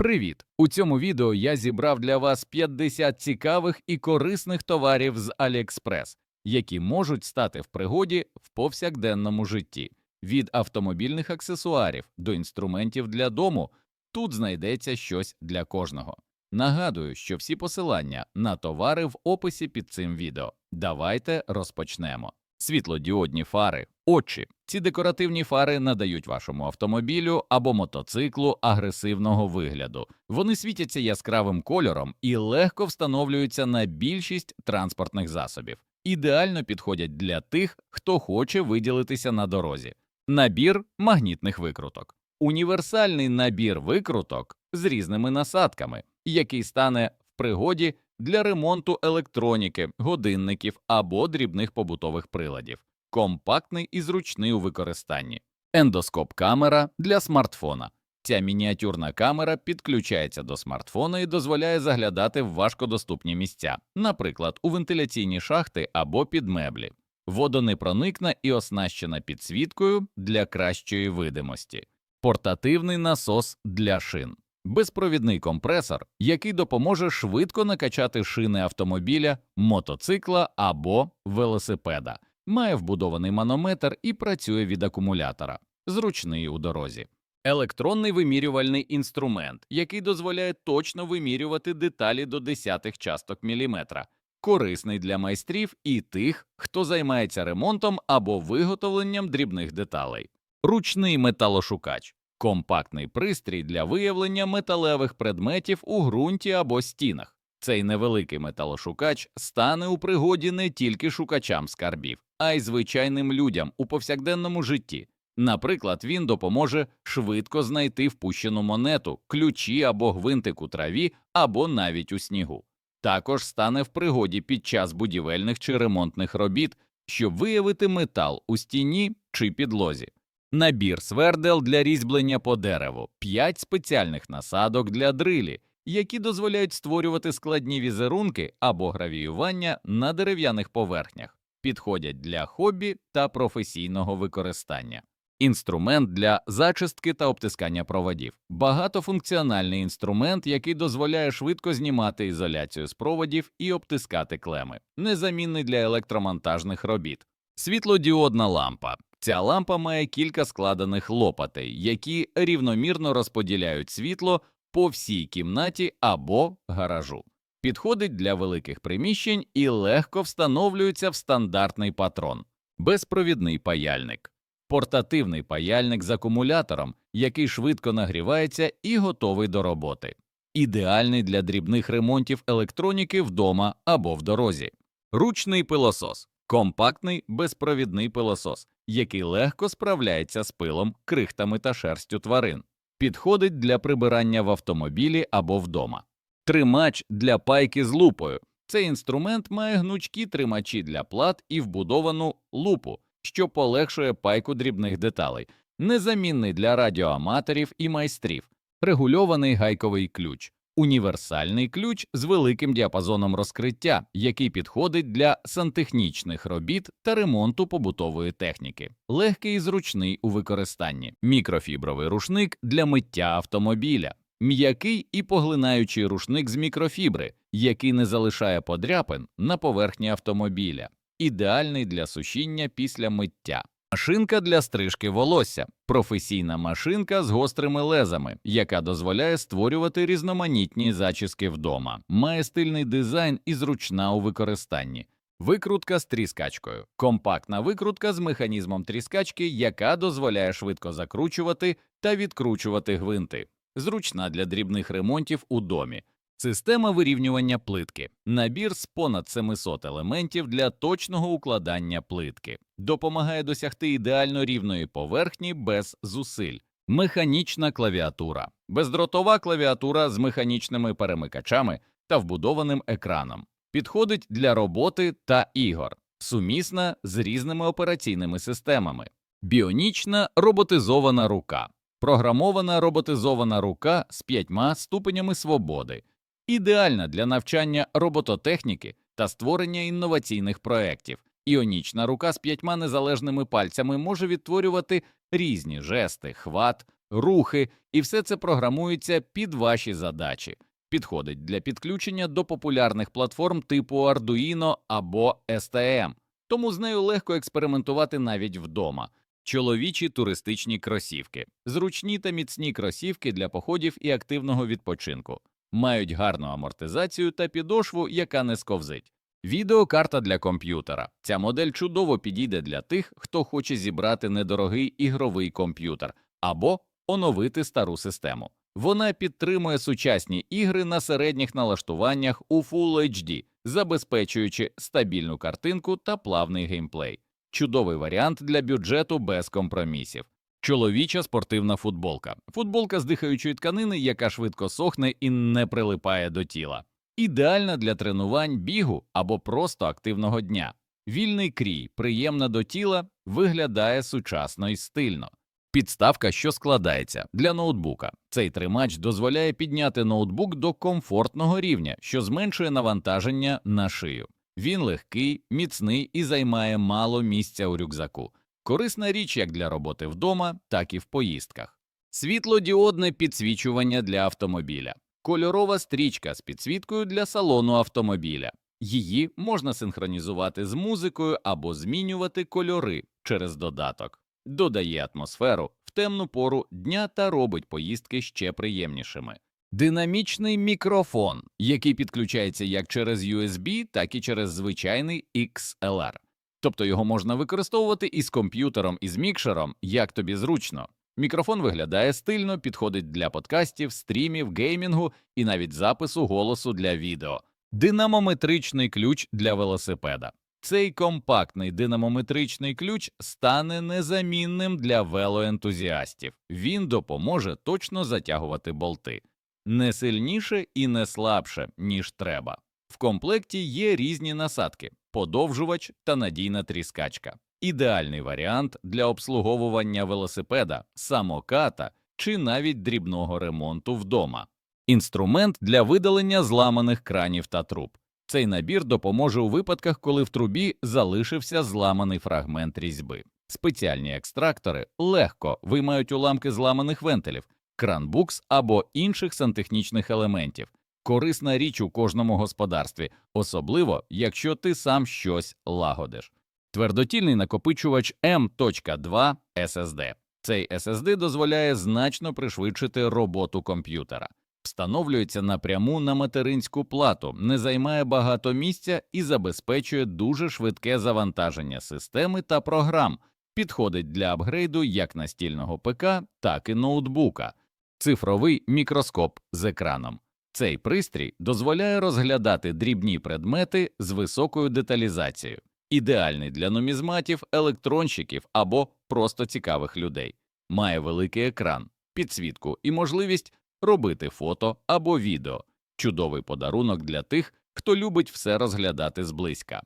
Привіт! У цьому відео я зібрав для вас 50 цікавих і корисних товарів з AliExpress, які можуть стати в пригоді в повсякденному житті. Від автомобільних аксесуарів до інструментів для дому тут знайдеться щось для кожного. Нагадую, що всі посилання на товари в описі під цим відео. Давайте розпочнемо. Світлодіодні фари, очі. Ці декоративні фари надають вашому автомобілю або мотоциклу агресивного вигляду. Вони світяться яскравим кольором і легко встановлюються на більшість транспортних засобів. Ідеально підходять для тих, хто хоче виділитися на дорозі. Набір магнітних викруток. Універсальний набір викруток з різними насадками, який стане в пригоді для ремонту електроніки, годинників або дрібних побутових приладів, компактний і зручний у використанні. Ендоскоп камера для смартфона. Ця мініатюрна камера підключається до смартфона і дозволяє заглядати в важкодоступні місця, наприклад, у вентиляційні шахти або під меблі. Водонепроникна і оснащена підсвіткою для кращої видимості, портативний насос для шин, безпровідний компресор, який допоможе швидко накачати шини автомобіля, мотоцикла або велосипеда, має вбудований манометр і працює від акумулятора, зручний у дорозі. Електронний вимірювальний інструмент, який дозволяє точно вимірювати деталі до десятих часток міліметра, корисний для майстрів і тих, хто займається ремонтом або виготовленням дрібних деталей. Ручний металошукач компактний пристрій для виявлення металевих предметів у ґрунті або стінах. Цей невеликий металошукач стане у пригоді не тільки шукачам скарбів, а й звичайним людям у повсякденному житті. Наприклад, він допоможе швидко знайти впущену монету, ключі або гвинтик у траві, або навіть у снігу. Також стане в пригоді під час будівельних чи ремонтних робіт, щоб виявити метал у стіні чи підлозі. Набір свердел для різьблення по дереву, 5 спеціальних насадок для дрилі, які дозволяють створювати складні візерунки або гравіювання на дерев'яних поверхнях, підходять для хобі та професійного використання. Інструмент для зачистки та обтискання проводів, багатофункціональний інструмент, який дозволяє швидко знімати ізоляцію з проводів і обтискати клеми, незамінний для електромонтажних робіт. Світлодіодна лампа. Ця лампа має кілька складених лопатей, які рівномірно розподіляють світло по всій кімнаті або гаражу. Підходить для великих приміщень і легко встановлюється в стандартний патрон, безпровідний паяльник, портативний паяльник з акумулятором, який швидко нагрівається і готовий до роботи, ідеальний для дрібних ремонтів електроніки вдома або в дорозі, ручний пилосос, компактний безпровідний пилосос, який легко справляється з пилом, крихтами та шерстю тварин, підходить для прибирання в автомобілі або вдома. Тримач для пайки з лупою. Цей інструмент має гнучкі тримачі для плат і вбудовану лупу, що полегшує пайку дрібних деталей, незамінний для радіоаматорів і майстрів, регульований гайковий ключ, універсальний ключ з великим діапазоном розкриття, який підходить для сантехнічних робіт та ремонту побутової техніки, легкий і зручний у використанні, мікрофібровий рушник для миття автомобіля. М'який і поглинаючий рушник з мікрофібри, який не залишає подряпин на поверхні автомобіля, ідеальний для сушіння після миття. Машинка для стрижки волосся, професійна машинка з гострими лезами, яка дозволяє створювати різноманітні зачіски вдома, має стильний дизайн і зручна у використанні. Викрутка з тріскачкою, компактна викрутка з механізмом тріскачки, яка дозволяє швидко закручувати та відкручувати гвинти, зручна для дрібних ремонтів у домі. Система вирівнювання плитки, набір з понад 700 елементів для точного укладання плитки, допомагає досягти ідеально рівної поверхні без зусиль. Механічна клавіатура, бездротова клавіатура з механічними перемикачами та вбудованим екраном, підходить для роботи та ігор, сумісна з різними операційними системами, біонічна роботизована рука, програмована роботизована рука з п'ятьма ступенями свободи ідеальна для навчання робототехніки та створення інноваційних проєктів. Іонічна рука з п'ятьма незалежними пальцями може відтворювати різні жести, хват, рухи, і все це програмується під ваші задачі. Підходить для підключення до популярних платформ типу Arduino або STM, тому з нею легко експериментувати навіть вдома. Чоловічі туристичні кросівки, зручні та міцні кросівки для походів і активного відпочинку, мають гарну амортизацію та підошву, яка не сковзить. Відеокарта для комп'ютера. Ця модель чудово підійде для тих, хто хоче зібрати недорогий ігровий комп'ютер або оновити стару систему. Вона підтримує сучасні ігри на середніх налаштуваннях у Full HD, забезпечуючи стабільну картинку та плавний геймплей. Чудовий варіант для бюджету без компромісів. Чоловіча спортивна футболка. Футболка з дихаючої тканини, яка швидко сохне і не прилипає до тіла. Ідеальна для тренувань, бігу або просто активного дня. Вільний крій, приємна до тіла, виглядає сучасно і стильно. Підставка, що складається для ноутбука. Цей тримач дозволяє підняти ноутбук до комфортного рівня, що зменшує навантаження на шию. Він легкий, міцний і займає мало місця у рюкзаку. Корисна річ як для роботи вдома, так і в поїздках. Світлодіодне підсвічування для автомобіля. Кольорова стрічка з підсвіткою для салону автомобіля. Її можна синхронізувати з музикою або змінювати кольори через додаток. Додає атмосферу в темну пору дня та робить поїздки ще приємнішими. Динамічний мікрофон, який підключається як через USB, так і через звичайний XLR. Тобто його можна використовувати і з комп'ютером, і з мікшером, як тобі зручно. Мікрофон виглядає стильно, підходить для подкастів, стрімів, геймінгу і навіть запису голосу для відео. Динамометричний ключ для велосипеда. Цей компактний динамометричний ключ стане незамінним для велоентузіастів. Він допоможе точно затягувати болти не сильніше і не слабше, ніж треба. В комплекті є різні насадки, подовжувач та надійна тріскачка. Ідеальний варіант для обслуговування велосипеда, самоката чи навіть дрібного ремонту вдома. Інструмент для видалення зламаних кранів та труб. Цей набір допоможе у випадках, коли в трубі залишився зламаний фрагмент різьби. Спеціальні екстрактори легко виймають уламки зламаних вентилів, кранбукс або інших сантехнічних елементів. Корисна річ у кожному господарстві, особливо якщо ти сам щось лагодиш. Твердотільний накопичувач M.2 SSD. Цей SSD дозволяє значно пришвидшити роботу комп'ютера. Встановлюється напряму на материнську плату, не займає багато місця і забезпечує дуже швидке завантаження системи та програм, підходить для апгрейду як настільного ПК, так і ноутбука, цифровий мікроскоп з екраном. Цей пристрій дозволяє розглядати дрібні предмети з високою деталізацією, ідеальний для нумізматів, електронщиків або просто цікавих людей, має великий екран, підсвітку і можливість робити фото або відео, чудовий подарунок для тих, хто любить все розглядати зблизька.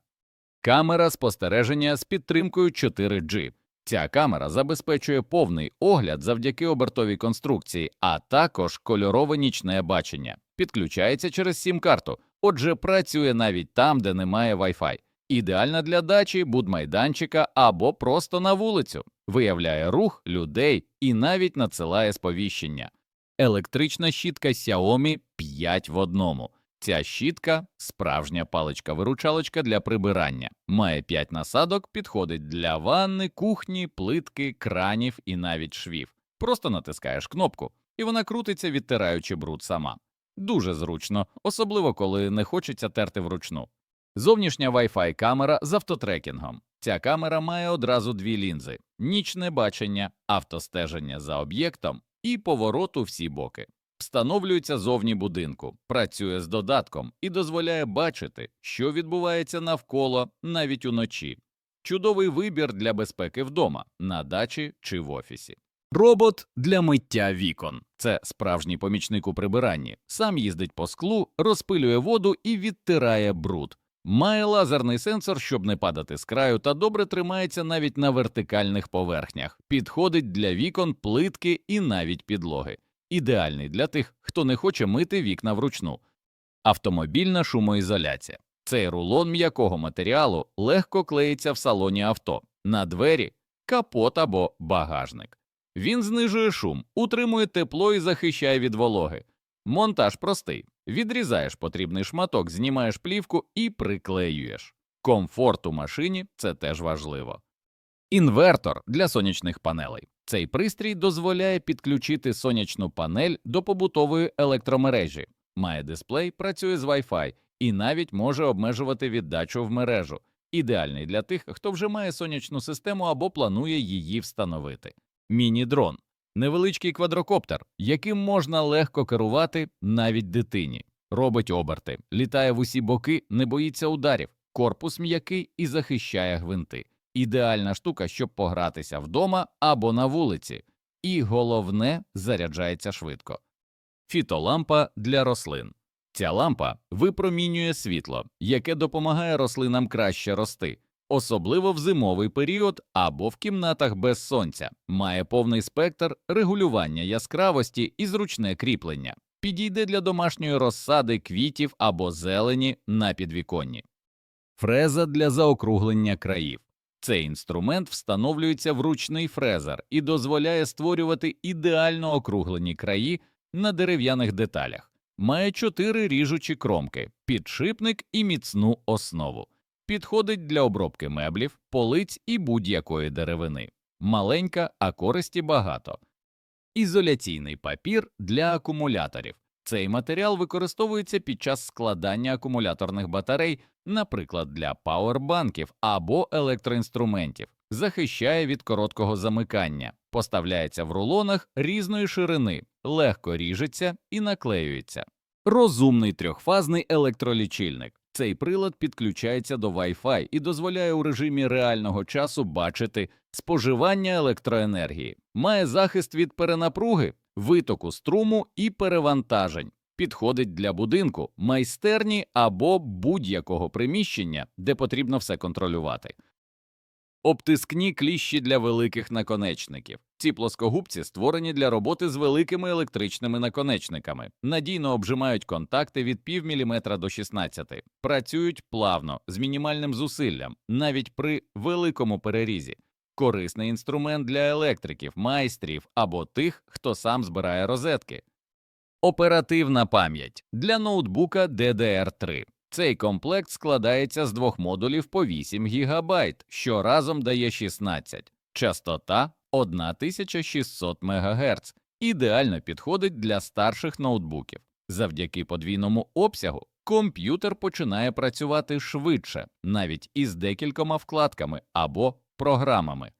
Камера спостереження з підтримкою 4G. Ця камера забезпечує повний огляд завдяки обертовій конструкції, а також кольорове нічне бачення. Підключається через сім-карту, отже, працює навіть там, де немає Wi-Fi. Ідеальна для дачі, будмайданчика або просто на вулицю, виявляє рух людей і навіть надсилає сповіщення. Електрична щітка Xiaomi 5 в одному. Ця щітка справжня паличка-виручалочка для прибирання. Має 5 насадок, підходить для ванни, кухні, плитки, кранів і навіть швів. Просто натискаєш кнопку, і вона крутиться, відтираючи бруд сама. Дуже зручно, особливо коли не хочеться терти вручну. Зовнішня Wi-Fi камера з автотрекінгом. Ця камера має одразу дві лінзи: нічне бачення, автостеження за об'єктом і повороту всі боки. Встановлюється зовні будинку, працює з додатком і дозволяє бачити, що відбувається навколо навіть уночі. Чудовий вибір для безпеки вдома, на дачі чи в офісі. Робот для миття вікон це справжній помічник у прибиранні. Сам їздить по склу, розпилює воду і відтирає бруд. Має лазерний сенсор, щоб не падати з краю, та добре тримається навіть на вертикальних поверхнях, підходить для вікон, плитки і навіть підлоги. Ідеальний для тих, хто не хоче мити вікна вручну. Автомобільна шумоізоляція. Цей рулон м'якого матеріалу легко клеїться в салоні авто, на двері, капот або багажник. Він знижує шум, утримує тепло і захищає від вологи. Монтаж простий: відрізаєш потрібний шматок, знімаєш плівку і приклеюєш. Комфорт у машині це теж важливо. Інвертор для сонячних панелей. Цей пристрій дозволяє підключити сонячну панель до побутової електромережі, має дисплей, працює з Wi-Fi і навіть може обмежувати віддачу в мережу. Ідеальний для тих, хто вже має сонячну систему або планує її встановити. Міні-дрон невеличкий квадрокоптер, яким можна легко керувати навіть дитині. Робить оберти, літає в усі боки, не боїться ударів, корпус м'який і захищає гвинти. Ідеальна штука, щоб погратися вдома або на вулиці. І головне, заряджається швидко. Фітолампа для рослин. Ця лампа випромінює світло, яке допомагає рослинам краще рости, особливо в зимовий період або в кімнатах без сонця, має повний спектр регулювання яскравості і зручне кріплення, підійде для домашньої розсади квітів або зелені на підвіконні. Фреза для заокруглення країв. Цей інструмент встановлюється в ручний фрезер і дозволяє створювати ідеально округлені краї на дерев'яних деталях. Має чотири ріжучі кромки, підшипник і міцну основу. Підходить для обробки меблів, полиць і будь-якої деревини. Маленька, а користі багато. Ізоляційний папір для акумуляторів. Цей матеріал використовується під час складання акумуляторних батарей, наприклад, для пауербанків або електроінструментів, захищає від короткого замикання, поставляється в рулонах різної ширини, легко ріжеться і наклеюється. Розумний трьохфазний електролічильник. Цей прилад підключається до Wi-Fi і дозволяє у режимі реального часу бачити споживання електроенергії, має захист від перенапруги, витоку струму і перевантажень. Підходить для будинку, майстерні або будь-якого приміщення, де потрібно все контролювати. Обтискні кліщі для великих наконечників. Ці плоскогубці створені для роботи з великими електричними наконечниками, надійно обжимають контакти від пів міліметра до 16, працюють плавно, з мінімальним зусиллям, навіть при великому перерізі. Корисний інструмент для електриків, майстрів або тих, хто сам збирає розетки. Оперативна пам'ять для ноутбука DDR3. Цей комплект складається з двох модулів по 8 ГБ, що разом дає 16. Частота 1600 МГц. Ідеально підходить для старших ноутбуків. Завдяки подвійному обсягу комп'ютер починає працювати швидше, навіть із декількома вкладками або програмами.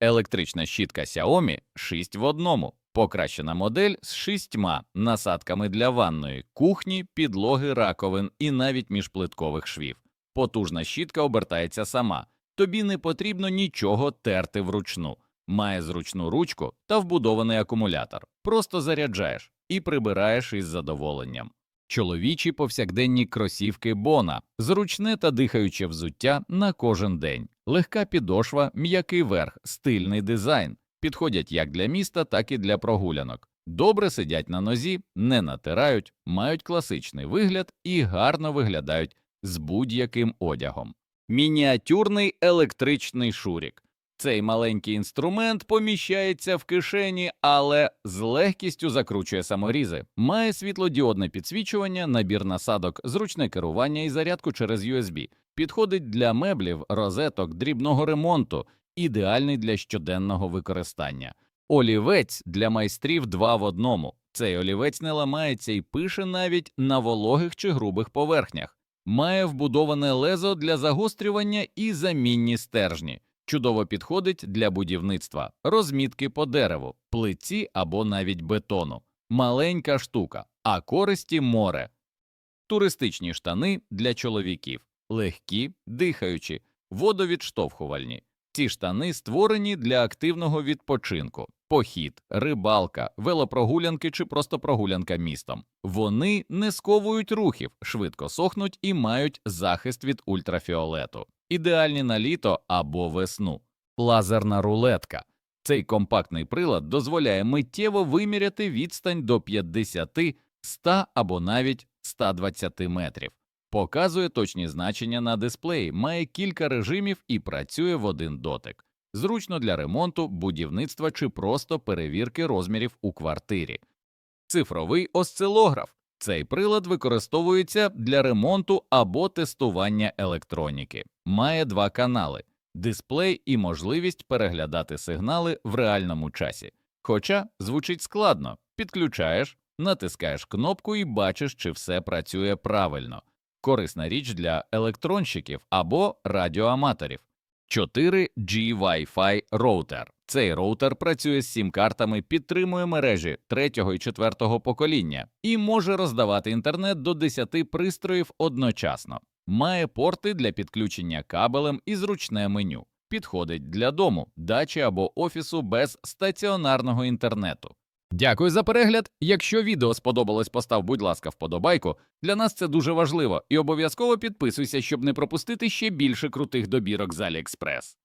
Електрична щітка Xiaomi 6 в одному. Покращена модель з шістьма насадками для ванної, кухні, підлоги, раковин і навіть міжплиткових швів. Потужна щітка обертається сама. Тобі не потрібно нічого терти вручну. Має зручну ручку та вбудований акумулятор. Просто заряджаєш і прибираєш із задоволенням. Чоловічі повсякденні кросівки Бона, зручне та дихаюче взуття на кожен день, легка підошва, м'який верх, стильний дизайн підходять як для міста, так і для прогулянок. Добре сидять на нозі, не натирають, мають класичний вигляд і гарно виглядають з будь-яким одягом. Мініатюрний електричний шурік. Цей маленький інструмент поміщається в кишені, але з легкістю закручує саморізи, має світлодіодне підсвічування, набір насадок, зручне керування і зарядку через USB. Підходить для меблів, розеток, дрібного ремонту, ідеальний для щоденного використання. Олівець для майстрів два в одному. Цей олівець не ламається і пише навіть на вологих чи грубих поверхнях, має вбудоване лезо для загострювання і замінні стержні. Чудово підходить для будівництва, розмітки по дереву, плиці або навіть бетону. Маленька штука, а користі море. Туристичні штани для чоловіків, легкі, дихаючі, водовідштовхувальні. Ці штани створені для активного відпочинку, похід, рибалка, велопрогулянки чи просто прогулянка містом. Вони не сковують рухів, швидко сохнуть і мають захист від ультрафіолету, ідеальні на літо або весну. Лазерна рулетка. Цей компактний прилад дозволяє миттєво виміряти відстань до 50, 100 або навіть 120 метрів. Показує точні значення на дисплеї, має кілька режимів і працює в один дотик. зручно для ремонту, будівництва чи просто перевірки розмірів у квартирі. Цифровий осцилограф. Цей прилад використовується для ремонту або тестування електроніки. Має два канали: дисплей і можливість переглядати сигнали в реальному часі. Хоча звучить складно, підключаєш, натискаєш кнопку і бачиш, чи все працює правильно. Корисна річ для електронщиків або радіоаматорів. 4G Wi-Fi роутер. Цей роутер працює з сім-картами, підтримує мережі 3 і 4 покоління і може роздавати інтернет до 10 пристроїв одночасно. Має порти для підключення кабелем і зручне меню. Підходить для дому, дачі або офісу без стаціонарного інтернету. Дякую за перегляд. Якщо відео сподобалось, постав, будь ласка, вподобайку. Для нас це дуже важливо. І обов'язково підписуйся, щоб не пропустити ще більше крутих добірок з AliExpress.